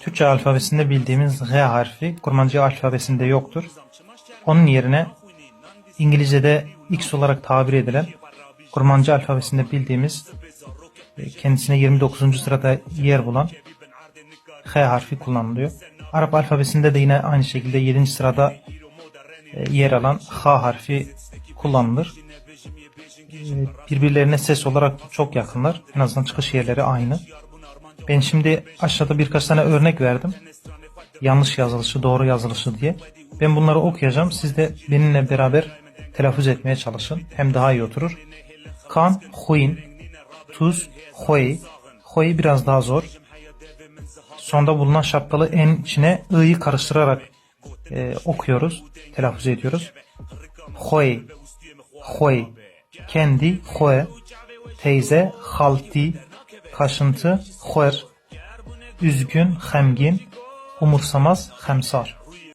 Türkçe alfabesinde bildiğimiz G harfi Kurmancı alfabesinde yoktur. Onun yerine İngilizce'de X olarak tabir edilen Kurmancı alfabesinde bildiğimiz e, kendisine 29. sırada yer bulan H harfi kullanılıyor. Arap alfabesinde de yine aynı şekilde 7. sırada e, yer alan H harfi kullanılır. E, Birbirlerine ses olarak çok yakınlar. En azından çıkış yerleri aynı. Ben şimdi aşağıda birkaç tane örnek verdim. Yanlış yazılışı, doğru yazılışı diye. Ben bunları okuyacağım. Siz de benimle beraber telaffuz etmeye çalışın. Hem daha iyi oturur. Kan, huin, tuz, hoi. Hoi biraz daha zor. Sonda bulunan şapkalı en içine ı'yı karıştırarak e, okuyoruz, telaffuz ediyoruz. Hoi, hoi, kendi, hoe, teyze, halti, kaşıntı, huer, üzgün, hemgin, umursamaz, hemsar.